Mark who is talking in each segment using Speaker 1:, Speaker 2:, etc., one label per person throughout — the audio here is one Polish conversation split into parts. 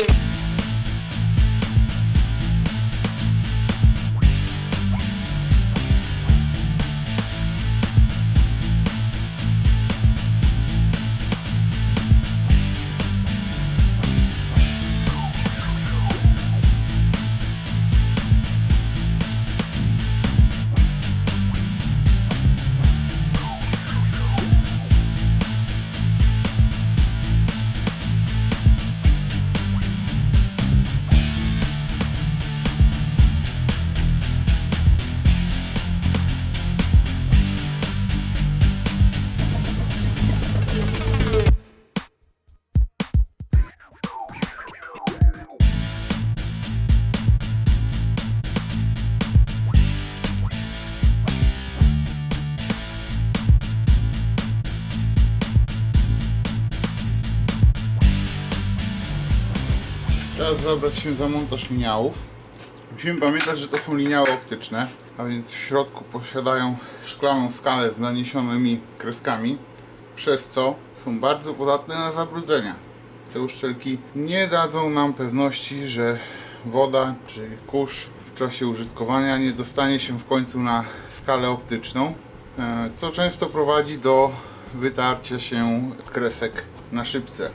Speaker 1: Thank you. Czas zabrać się za montaż liniałów. Musimy pamiętać, że to są liniały optyczne, a więc w środku posiadają szklaną skalę z naniesionymi kreskami, przez co są bardzo podatne na zabrudzenia. Te uszczelki nie dadzą nam pewności, że woda czy kurz w czasie użytkowania nie dostanie się w końcu na skalę optyczną, e, co często prowadzi do wytarcia się kresek na szybce.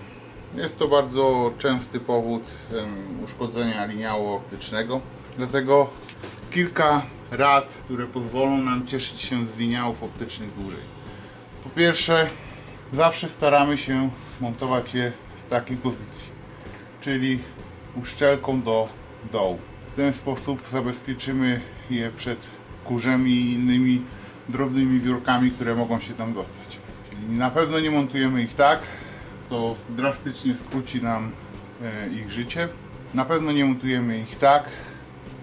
Speaker 1: Jest to bardzo częsty powód uszkodzenia liniału optycznego. Dlatego kilka rad, które pozwolą nam cieszyć się z liniałów optycznych dłużej. Po pierwsze, zawsze staramy się montować je w takiej pozycji, czyli uszczelką do dołu. W ten sposób zabezpieczymy je przed kurzem i innymi drobnymi wiórkami, które mogą się tam dostać. Czyli na pewno nie montujemy ich tak, to drastycznie skróci nam e, ich życie. Na pewno nie montujemy ich tak,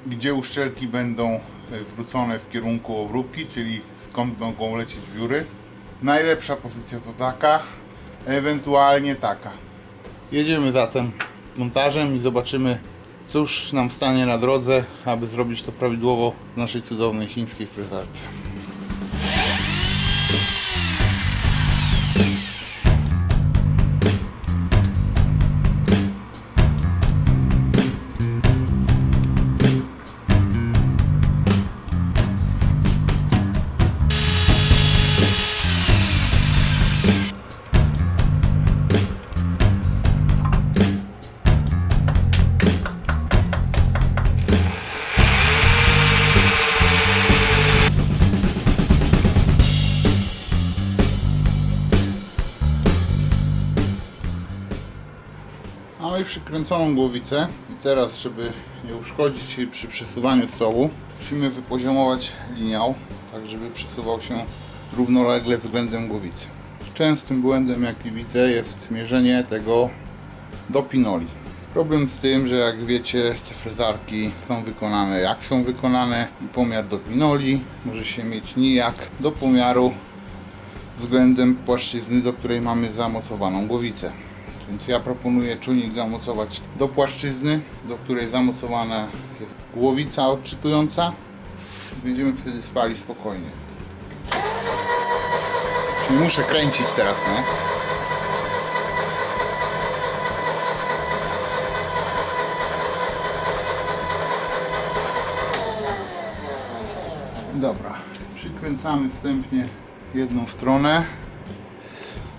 Speaker 1: gdzie uszczelki będą e, zwrócone w kierunku obróbki, czyli skąd mogą lecieć wióry. Najlepsza pozycja to taka, ewentualnie taka. Jedziemy zatem montażem i zobaczymy, cóż nam stanie na drodze, aby zrobić to prawidłowo w naszej cudownej chińskiej frezarce. Przykręconą głowicę i teraz, żeby nie uszkodzić jej przy przesuwaniu stołu, musimy wypoziomować liniał, tak żeby przesuwał się równolegle względem głowicy. Częstym błędem, jaki widzę, jest mierzenie tego do pinoli. Problem z tym, że jak wiecie, te frezarki są wykonane jak są wykonane i pomiar do pinoli może się mieć nijak do pomiaru względem płaszczyzny, do której mamy zamocowaną głowicę. Więc ja proponuję czujnik zamocować do płaszczyzny, do której zamocowana jest głowica odczytująca. Będziemy wtedy spali spokojnie. Czyli muszę kręcić teraz, nie? Dobra, przykręcamy wstępnie jedną stronę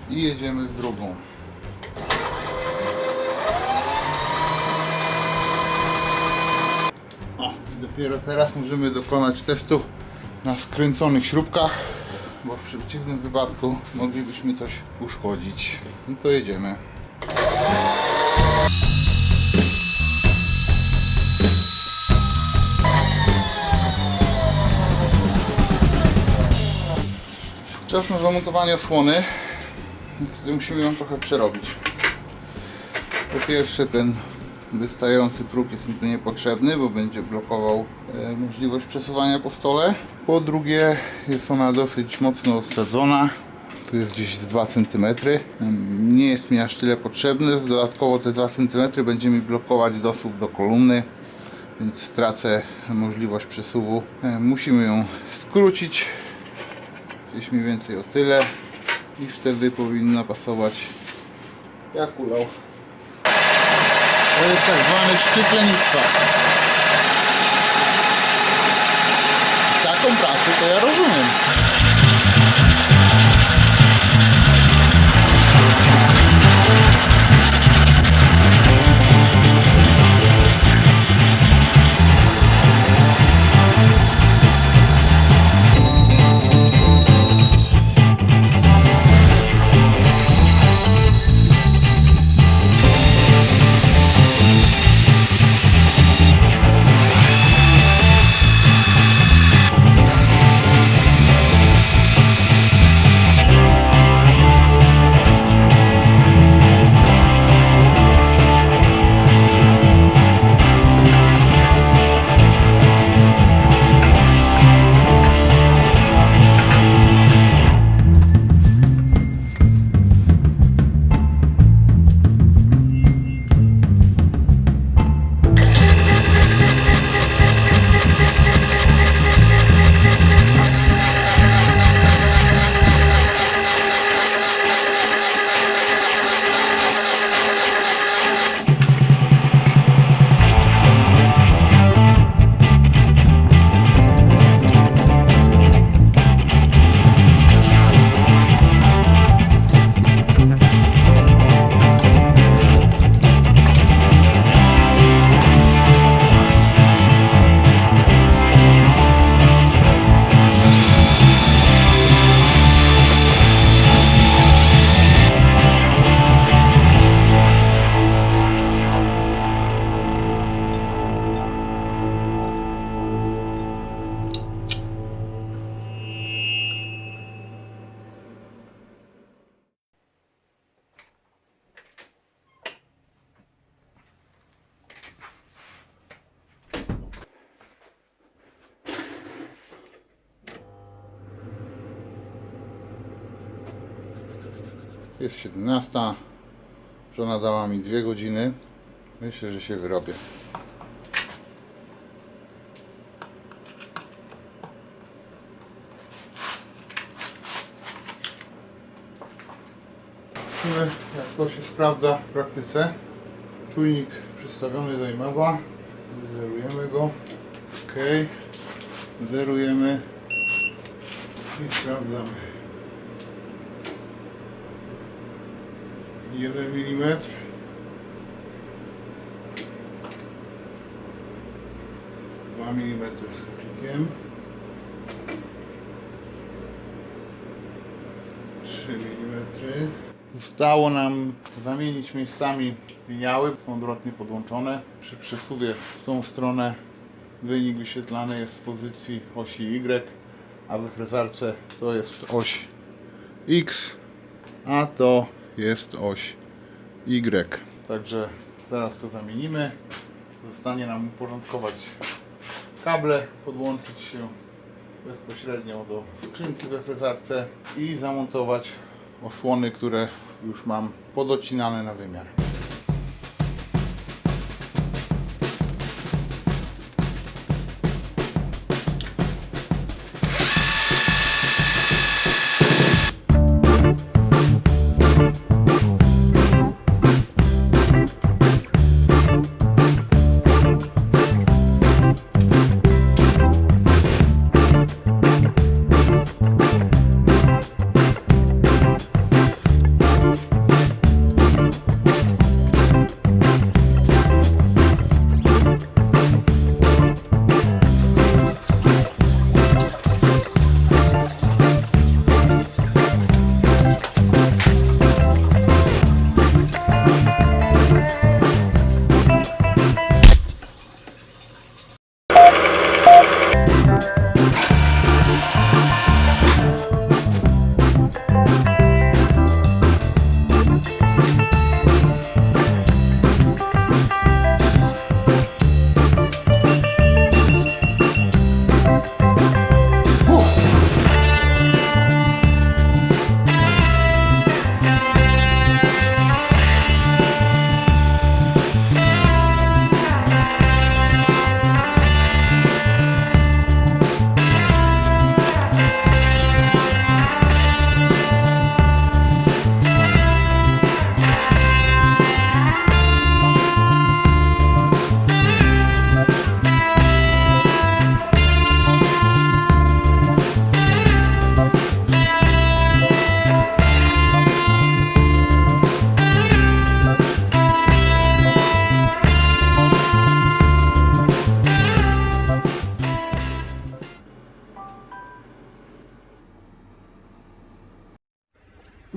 Speaker 1: i jedziemy w drugą. Dopiero teraz możemy dokonać testu na skręconych śrubkach, bo w przeciwnym wypadku moglibyśmy coś uszkodzić. No to jedziemy. Czas na zamontowanie osłony. Niestety musimy ją trochę przerobić. Po pierwsze ten wystający próg jest mi tu niepotrzebny, bo będzie blokował e, możliwość przesuwania po stole. Po drugie jest ona dosyć mocno osadzona. Tu jest gdzieś z 2 cm. Nie jest mi aż tyle potrzebny. Dodatkowo te 2 cm będzie mi blokować dosuw do kolumny, więc stracę możliwość przesuwu. E, Musimy ją skrócić gdzieś mniej więcej o tyle i wtedy powinna pasować jak ulał. To jest tak zwany szczyt lenistwa. Taką pracę to ja rozumiem. Jest 17. Żona dała mi dwie godziny. Myślę, że się wyrobię. Zobaczymy, jak to się sprawdza w praktyce. Czujnik przystawiony do imadła. Zerujemy go. Ok. Zerujemy. I sprawdzamy. 1 mm. Dwa mm z klikiem. 3 mm. Zostało nam zamienić miejscami liniały, są odwrotnie podłączone. Przy przesuwie w tą stronę wynik wyświetlany jest w pozycji osi Y, a we frezarce to jest oś X, a to jest oś Y. Także zaraz to zamienimy. Zostanie nam uporządkować kable, podłączyć się bezpośrednio do skrzynki we frezarce i zamontować osłony, które już mam podocinane na wymiar.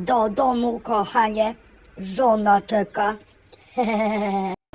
Speaker 2: Do domu, kochanie. Żona czeka.